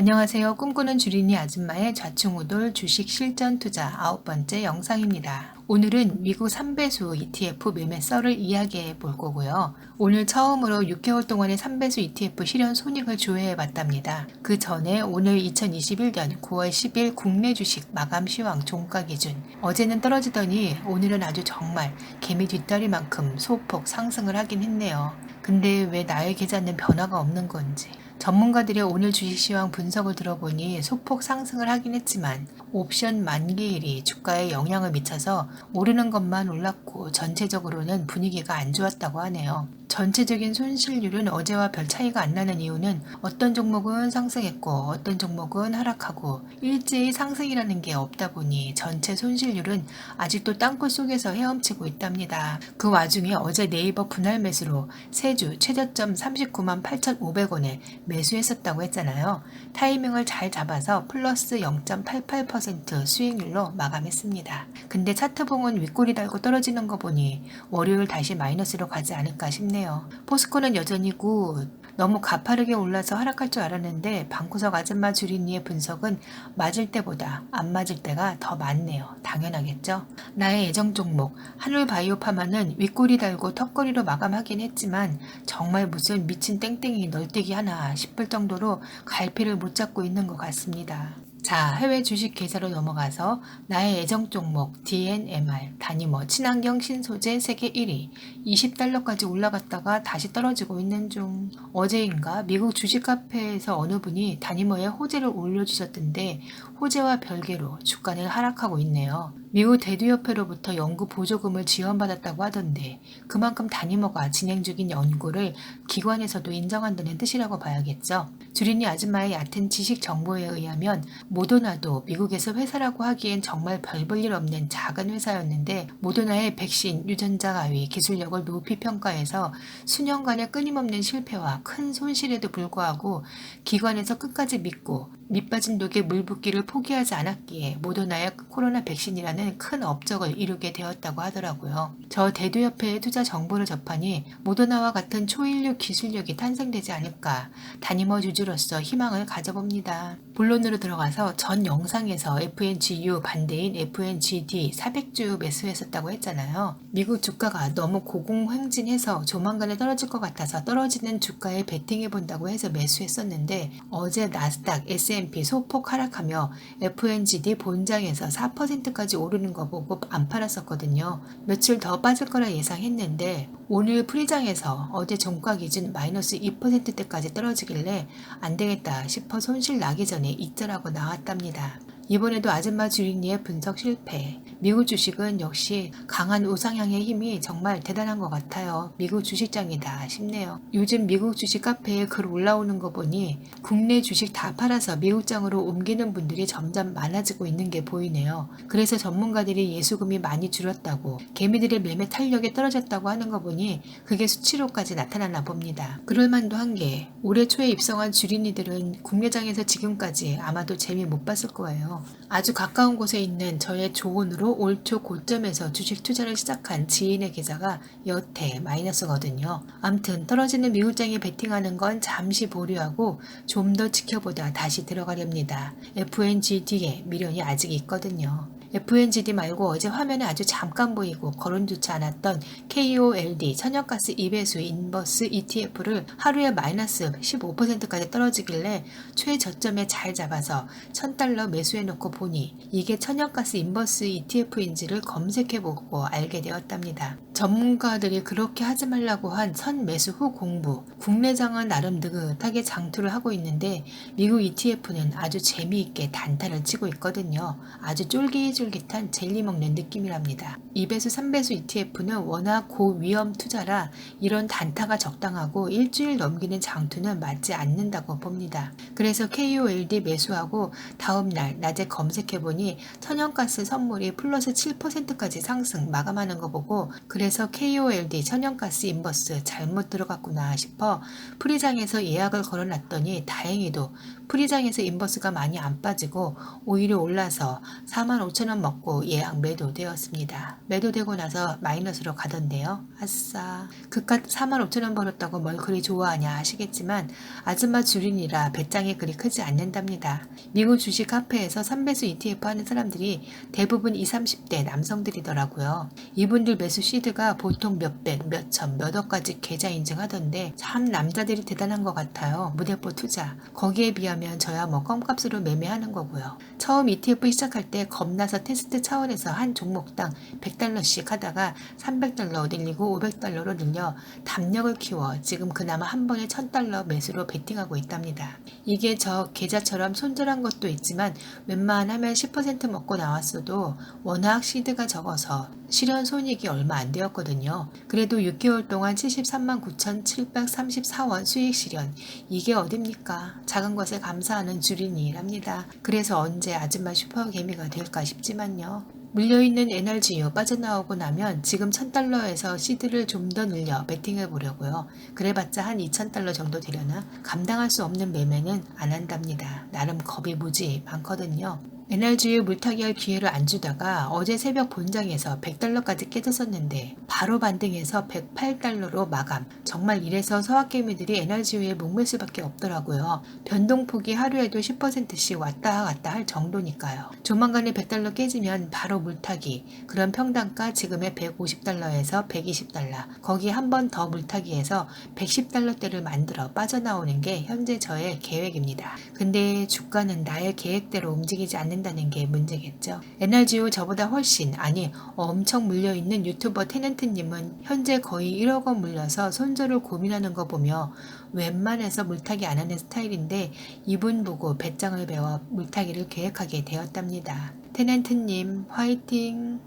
안녕하세요. 꿈꾸는 주린이 아줌마의 좌충우돌 주식 실전 투자 아홉 번째 영상입니다. 오늘은 미국 3배수 ETF 매매 썰을 이야기해 볼 거고요. 오늘 처음으로 6개월 동안의 3배수 ETF 실현 손익을 조회해 봤답니다. 그 전에 오늘 2021년 9월 10일 국내 주식 마감 시황 종가 기준. 어제는 떨어지더니 오늘은 아주 정말 개미 뒷다리만큼 소폭 상승을 하긴 했네요. 근데 왜 나의 계좌는 변화가 없는 건지. 전문가들의 오늘 주식시황 분석을 들어보니 소폭 상승을 하긴 했지만 옵션 만기일이 주가에 영향을 미쳐서 오르는 것만 올랐고 전체적으로는 분위기가 안 좋았다고 하네요. 전체적인 손실률은 어제와 별 차이가 안 나는 이유는 어떤 종목은 상승했고 어떤 종목은 하락하고 일제히 상승이라는 게 없다 보니 전체 손실률은 아직도 땅굴 속에서 헤엄치고 있답니다. 그 와중에 어제 네이버 분할 매수로 세주 최저점 39만 8,500원에 매수했었다고 했잖아요. 타이밍을 잘 잡아서 플러스 0.88% 수익률로 마감했습니다. 근데 차트봉은 윗골이 달고 떨어지는 거 보니 월요일 다시 마이너스로 가지 않을까 싶네요. 포스코는 여전히 굿. 너무 가파르게 올라서 하락할 줄 알았는데 방구석 아줌마 주린이의 분석은 맞을 때보다 안 맞을 때가 더 많네요. 당연하겠죠? 나의 애정 종목 한울 바이오파마는 윗골이 달고 턱걸이로 마감하긴 했지만 정말 무슨 미친 땡땡이 널뛰기 하나 싶을 정도로 갈피를 못 잡고 있는 것 같습니다. 자, 해외 주식 계좌로 넘어가서 나의 애정 종목 DNMR 다니머 친환경 신소재 세계 1위 20달러까지 올라갔다가 다시 떨어지고 있는 중 어제인가 미국 주식 카페에서 어느 분이 다니머의 호재를 올려주셨던데 호재와 별개로 주가는 하락하고 있네요. 미국 대두협회로부터 연구 보조금을 지원받았다고 하던데 그만큼 다니머가 진행 중인 연구를 기관에서도 인정한다는 뜻이라고 봐야겠죠. 주린이 아줌마의 얕은 지식 정보에 의하면 모더나도 미국에서 회사라고 하기엔 정말 별 볼 일 없는 작은 회사였는데 모더나의 백신 유전자 가위 기술력을 높이 평가해서 수년간의 끊임없는 실패와 큰 손실에도 불구하고 기관에서 끝까지 믿고 밑빠진 독에 물 붓기를 포기하지 않았기에 모더나의 코로나 백신이라는 큰 업적을 이루게 되었다고 하더라고요. 저 대두협회의 투자 정보를 접하니 모더나와 같은 초인류 기술력이 탄생되지 않을까 다니머 주주로서 희망을 가져봅니다. 본론으로 들어가서 전 영상에서 FNGU 반대인 FNGD 400주 매수했었다고 했잖아요. 미국 주가가 너무 고공행진해서 조만간에 떨어질 것 같아서 떨어지는 주가에 베팅해 본다고 해서 매수했었는데 어제 나스닥, S&P 소폭 하락하며 FNGD 본장에서 4%까지 오르는 거 보고 안 팔았었거든요. 며칠 더 빠질 거라 예상했는데 오늘 프리장에서 어제 종가 기준 마이너스 2%대까지 떨어지길래 안 되겠다 싶어 손실 나기 전에 익절하고 나왔답니다. 이번에도 아줌마 주린이의 분석 실패. 미국 주식은 역시 강한 우상향의 힘이 정말 대단한 것 같아요. 미국 주식장이다 싶네요. 요즘 미국 주식 카페에 글 올라오는 거 보니 국내 주식 다 팔아서 미국장으로 옮기는 분들이 점점 많아지고 있는 게 보이네요. 그래서 전문가들이 예수금이 많이 줄었다고 개미들의 매매 탄력이 떨어졌다고 하는 거 보니 그게 수치로까지 나타나나 봅니다. 그럴만도 한 게 올해 초에 입성한 주린이들은 국내장에서 지금까지 아마도 재미 못 봤을 거예요. 아주 가까운 곳에 있는 저의 조언으로 올초 고점에서 주식 투자를 시작한 지인의 계좌가 여태 마이너스거든요. 암튼 떨어지는 미국장에 베팅하는 건 잠시 보류하고 좀 더 지켜보다 다시 들어가렵니다. FNGD에 미련이 아직 있거든요. FNGD 말고 어제 화면에 아주 잠깐 보이고 거론조차 않았던 KOLD 천연가스 2배수 인버스 ETF를 하루에 마이너스 15%까지 떨어지길래 최저점에 잘 잡아서 1000달러 매수해놓고 보니 이게 천연가스 인버스 ETF인지를 검색해보고 알게 되었답니다. 전문가들이 그렇게 하지 말라고 한 선 매수 후 공부. 국내장은 나름 느긋하게 장투를 하고 있는데 미국 ETF는 아주 재미있게 단타를 치고 있거든요. 아주 쫄깃 쫄깃한 젤리 먹는 느낌이랍니다. 2배수, 3배수 ETF는 워낙 고위험 투자라 이런 단타가 적당하고 일주일 넘기는 장투는 맞지 않는다고 봅니다. 그래서 KOLD 매수하고 다음날 낮에 검색해보니 천연가스 선물이 플러스 7%까지 상승 마감하는 거 보고 그래서 KOLD 천연가스 인버스 잘못 들어갔구나 싶어 프리장에서 예약을 걸어놨더니 다행히도 프리장에서 인버스가 많이 안 빠지고 오히려 올라서 4만 5천 원 먹고 예약 매도되었습니다. 매도되고 나서 마이너스로 가던데요. 아싸. 그깟 4만 5천 원 벌었다고 뭘 그리 좋아하냐 하시겠지만 아줌마 주린이라 배짱이 그리 크지 않는답니다. 미국 주식 카페에서 3배수 ETF 하는 사람들이 대부분 20, 30대 남성들이더라고요. 이분들 매수 시드가 보통 몇백, 몇천, 몇억까지 계좌 인증하던데 참 남자들이 대단한 것 같아요. 무대포 투자. 거기에 비하면 저야 뭐 껌값으로 매매하는 거고요. 처음 ETF 시작할 때 겁나서 테스트 차원에서 한 종목당 100달러씩 하다가 300달러 늘리고 500달러로 늘려 담력을 키워 지금 그나마 한 번에 1000달러 매수로 베팅하고 있답니다. 이게 저 계좌처럼 손절한 것도 있지만 웬만하면 10% 먹고 나왔어도 워낙 시드가 적어서 실현 손익이 얼마 안 되었거든요. 그래도 6개월 동안 73만 9,734원 수익 실현. 이게 어딥니까? 작은 것에 감사하는 주린이랍니다. 그래서 언제 아줌마 슈퍼개미가 될까 싶지 만요. 물려있는 NRGU 빠져나오고 나면 지금 1000달러에서 시드를 좀 더 늘려 베팅해 보려고요. 그래봤자 한 2000달러 정도 되려나? 감당할 수 없는 매매는 안 한답니다. 나름 겁이 무지 많거든요. NRGU 물타기 할 기회를 안 주다가 어제 새벽 본장에서 100달러까지 깨졌었는데 바로 반등해서 108달러로 마감. 정말 이래서 서학개미들이 NRGU에 목맬 수밖에 없더라고요. 변동폭이 하루에도 10%씩 왔다 갔다 할 정도니까요. 조만간에 100달러 깨지면 바로 물타기. 그런 평단가 지금의 150달러에서 120달러. 거기 한 번 더 물타기해서 110달러대를 만들어 빠져나오는 게 현재 저의 계획입니다. 근데 주가는 나의 계획대로 움직이지 않는 다는 게 문제겠죠. NRGU 저보다 훨씬 아니 엄청 물려있는 유튜버 테넌트님은 현재 거의 1억 원 물려서 손절을 고민하는 거 보며 웬만해서 물타기 안 하는 스타일인데 이분 보고 배짱을 배워 물타기를 계획하게 되었답니다. 테넌트님 화이팅!